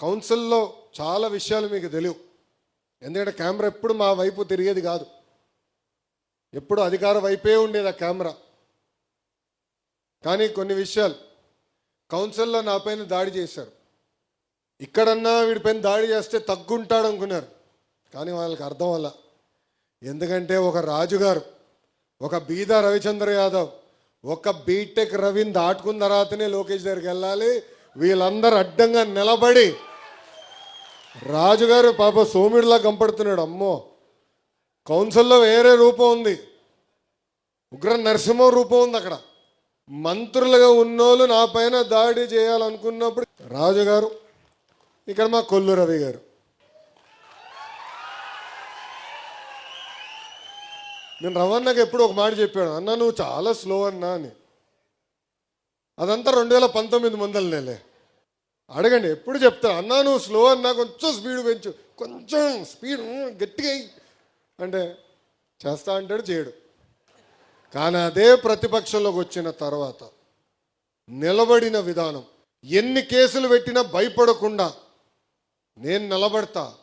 కౌన్సిల్లో చాలా విషయాలు మీకు తెలియవు. ఎందుకంటే కెమెరా ఎప్పుడు మా వైపు తిరిగేది కాదు. ఎప్పుడు అధికార వైపే ఉండేది ఆ కెమెరా. కానీ కొన్ని విషయాలు కౌన్సిల్లో నా పైన దాడి చేశారు. ఇక్కడన్నా వీడిపైన దాడి చేస్తే తగ్గుంటాడు అనుకున్నారు. కానీ వాళ్ళకి అర్థం వల్ల. ఎందుకంటే ఒక రాజుగారు ఒక బీద రవిచంద్ర యాదవ్ ఒక బీటెక్ రవిని దాటుకున్న తర్వాతనే లోకేష్ దగ్గరికి వెళ్ళాలి. వీళ్ళందరూ అడ్డంగా నిలబడి రాజుగారు పాప సోమిడిలా కంపడుతున్నాడు అమ్మో. కౌన్సిల్లో వేరే రూపం ఉంది. ఉగ్ర నరసింహ రూపం ఉంది అక్కడ. మంత్రులుగా ఉన్నోళ్ళు నా పైన దాడి చేయాలనుకున్నప్పుడు రాజుగారు ఇక్కడ మా కొల్లు రవి గారు. నేను రవణకు ఎప్పుడు ఒక మాట చెప్పాను అన్న నువ్వు చాలా స్లో అన్నా అని. అదంతా రెండు వేల పంతొమ్మిది మందల నెలే అడగండి ఎప్పుడు చెప్తా? అన్నా నువ్వు స్లో అన్నా కొంచెం స్పీడ్ పెంచు. కొంచెం స్పీడ్ గట్టిగా అంటే చేస్తా అంటాడు చేయడు. కానీ అదే ప్రతిపక్షంలోకి వచ్చిన తర్వాత నిలబడిన విధానం ఎన్ని కేసులు పెట్టినా భయపడకుండా నేను నిలబడతా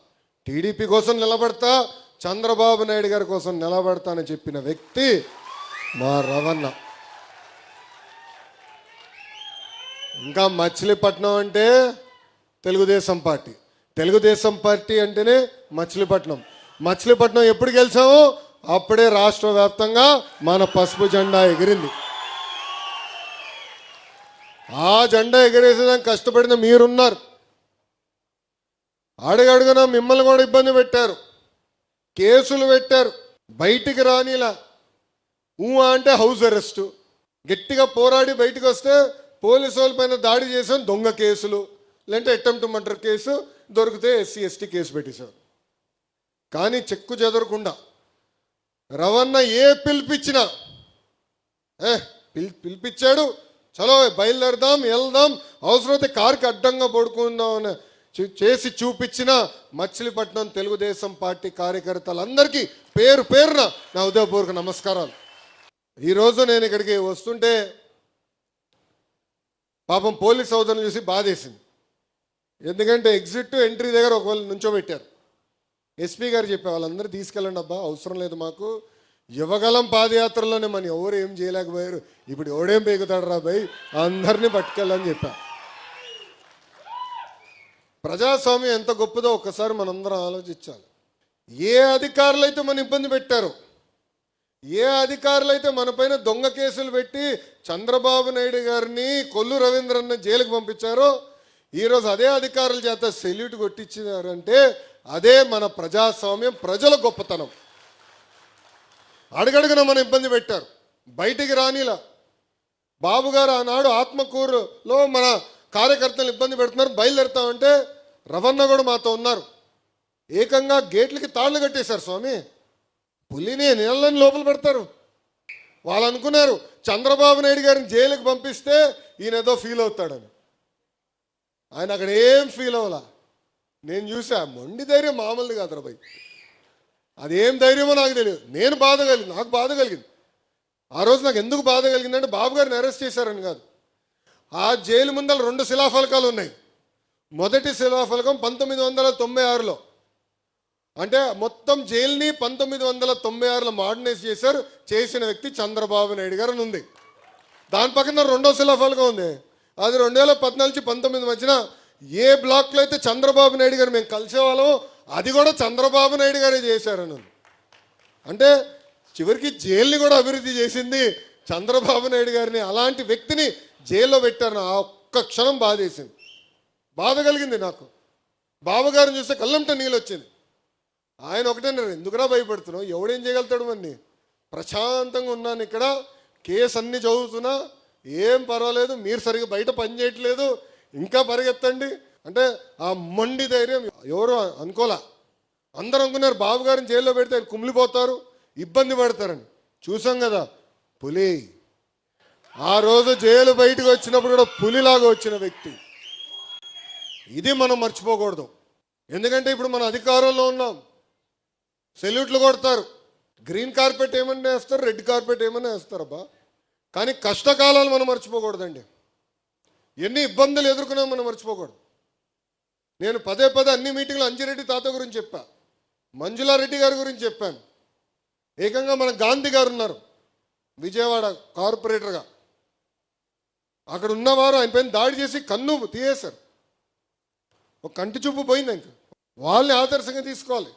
టీడీపీ కోసం నిలబడతా చంద్రబాబు నాయుడు గారి కోసం నిలబడతానని చెప్పిన వ్యక్తి మా రవణ. ఇంకా మచిలీపట్నం అంటే తెలుగుదేశం పార్టీ. తెలుగుదేశం పార్టీ అంటేనే మచిలీపట్నం. మచిలీపట్నం ఎప్పుడు గెలిచామో అప్పుడే రాష్ట్ర వ్యాప్తంగా మన పసుపు జెండా ఎగిరింది. ఆ జెండా ఎగిరేసేదానికి కష్టపడిన మీరున్నారు. అడుగడుగున మిమ్మల్ని కూడా ఇబ్బంది పెట్టారు. కేసులు పెట్టారు. బయటికి రానిలా. ఊ అంటే హౌస్ అరెస్టు. గట్టిగా పోరాడి బయటకు వస్తే పోలీసు వాళ్ళ పైన దాడి చేసాం దొంగ కేసులు లేదంటే అటెంప్ట్ మర్డర్ కేసు దొరికితే ఎస్సీ ఎస్టీ కేసు పెట్టేశారు కానీ చెక్కు చెదరకుండా రవణ ఏ పిలిపించినా ఏ పిల్ పిలిపించాడు చలో బయలుదేరదాం వెళ్దాం అవసరమైతే కారుకి అడ్డంగా పడుకుందాం అని చేసి చూపించిన మచిలీపట్నం తెలుగుదేశం పార్టీ కార్యకర్తలందరికీ పేరు పేరున నా ఉదయపూర్వక నమస్కారాలు. ఈరోజు నేను ఇక్కడికి వస్తుంటే పాపం పోలీస్ సోదరులు చూసి బాధేసింది. ఎందుకంటే ఎగ్జిట్ ఎంట్రీ దగ్గర ఒకవేళ నుంచోబెట్టారు. ఎస్పీ గారు చెప్పే వాళ్ళందరూ తీసుకెళ్ళండి అబ్బా అవసరం లేదు మాకు. యువగలం పాదయాత్రలోనే మనం ఎవరు ఏం చేయలేకపోయారు. ఇప్పుడు ఎవడేం పేగుతాడు రా భయ్ అందరినీ పట్టుకెళ్ళని చెప్పా. ప్రజాస్వామ్యం ఎంత గొప్పదో ఒక్కసారి మనందరం ఆలోచించాలి. ఏ అధికారులు అయితే మన ఇబ్బంది పెట్టారో ఏ అధికారులు అయితే మన పైన దొంగ కేసులు పెట్టి చంద్రబాబు నాయుడు గారిని కొల్లు రవీంద్రన్న జైలుకు పంపించారో ఈరోజు అదే అధికారుల చేత సెల్యూట్ కొట్టించినారంటే అదే మన ప్రజాస్వామ్యం ప్రజల గొప్పతనం. అడుగడుగున మన ఇబ్బంది పెట్టారు. బయటికి రానిలా. బాబు గారు ఆనాడు ఆత్మకూరులో మన కార్యకర్తలు ఇబ్బంది పెడుతున్నారు బయలుదేరుతామంటే రవణ కూడా మాతో ఉన్నారు. ఏకంగా గేట్లకి తాళ్ళు కట్టేశారు స్వామి. పులిని నీళ్ళని లోపల పెడతారు. వాళ్ళు అనుకున్నారు చంద్రబాబు నాయుడు గారిని జైలుకి పంపిస్తే ఈయన ఏదో ఫీల్ అవుతాడని. ఆయన అక్కడ ఏం ఫీల్ అవ్వాల. నేను చూసా మొండి ధైర్యం మామూలుది కాదురా భయ్ అదేం ధైర్యమో నాకు తెలియదు. నేను బాధ కలిగింది నాకు బాధ కలిగింది. ఆ రోజు నాకు ఎందుకు బాధ కలిగిందంటే బాబు గారిని అరెస్ట్ చేశారని కాదు. ఆ జైలు ముందర రెండు శిలాఫలకాలు ఉన్నాయి. మొదటి శిలాఫలకం పంతొమ్మిది వందల తొంభై ఆరులో. అంటే మొత్తం జైల్ని పంతొమ్మిది వందల తొంభై ఆరులో మోడర్నైజ్ చేశారు చేసిన వ్యక్తి చంద్రబాబు నాయుడు గారు అని ఉంది. దాని పక్కన రెండో సిలఫాల్గా ఉంది. అది రెండు వేల పద్నాలుగు నుంచి పంతొమ్మిది మధ్యన ఏ బ్లాక్లో అయితే చంద్రబాబు నాయుడు గారు మేము కలిసేవాళ్ళము అది కూడా చంద్రబాబు నాయుడు గారే చేశారని అంటే చివరికి జైల్ని కూడా అభివృద్ధి చేసింది చంద్రబాబు నాయుడు గారిని అలాంటి వ్యక్తిని జైల్లో పెట్టారు ఆ ఒక్క క్షణం బాధేసింది. బాధ కలిగింది నాకు. బాబు గారిని చూస్తే కళ్ళంట నీళ్ళు వచ్చింది ఆయన ఒకటే నేను ఎందుకురా భయపడుతున్నావు? ఎవడేం చేయగలుగుతాడు మన్ని ప్రశాంతంగా ఉన్నాను ఇక్కడ. కేసు అన్ని చదువుతున్నా. ఏం పర్వాలేదు. మీరు సరిగ్గా బయట పని చేయట్లేదు. ఇంకా పరిగెత్తండి. అంటే ఆ మొండి ధైర్యం ఎవరు అనుకోలే? అందరూ అనుకున్నారు బాబు గారిని జైల్లో పెడితే ఆయన కుమిలిపోతారు. ఇబ్బంది పడతారని. చూసాం కదా పులి. ఆ రోజు జైలు బయటకు వచ్చినప్పుడు కూడా పులిలాగా వచ్చిన వ్యక్తి. ఇది మనం మర్చిపోకూడదు. ఎందుకంటే ఇప్పుడు మన అధికారంలో ఉన్నాం. సెల్యూట్లు కొడతారు. గ్రీన్ కార్పెట్ ఏమన్నా వేస్తారు రెడ్ కార్పెట్ ఏమన్నా వేస్తారబ్బా కానీ కష్టకాలాలు మనం మర్చిపోకూడదండి. ఎన్ని ఇబ్బందులు ఎదుర్కొన్నా మనం మర్చిపోకూడదు. నేను పదే పదే అన్ని మీటింగ్లో అంజిరెడ్డి తాత గురించి చెప్పా. మంజులారెడ్డి గారి గురించి చెప్పాను. ఏకంగా మన గాంధీ గారు ఉన్నారు. విజయవాడ కార్పొరేటర్గా. అక్కడ ఉన్నవారు ఆయన పైన దాడి చేసి కన్ను తీయేశారు. ఒక కంటి చూపు పోయింది ఇంకా వాళ్ళని ఆదర్శంగా తీసుకోవాలి.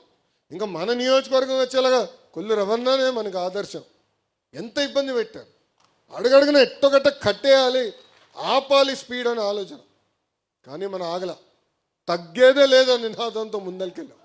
ఇంకా మన నియోజకవర్గం వచ్చేలాగా కొల్లు రవన్నానే మనకు ఆదర్శం. ఎంత ఇబ్బంది పెట్టారు? అడుగడుగున ఎట్టొకట కట్టేయాలి ఆపాలి స్పీడ్ అనే ఆలోచన. కానీ మన ఆగల. తగ్గేదే లేదని నినాదంతో ముందరికెళ్ళాం.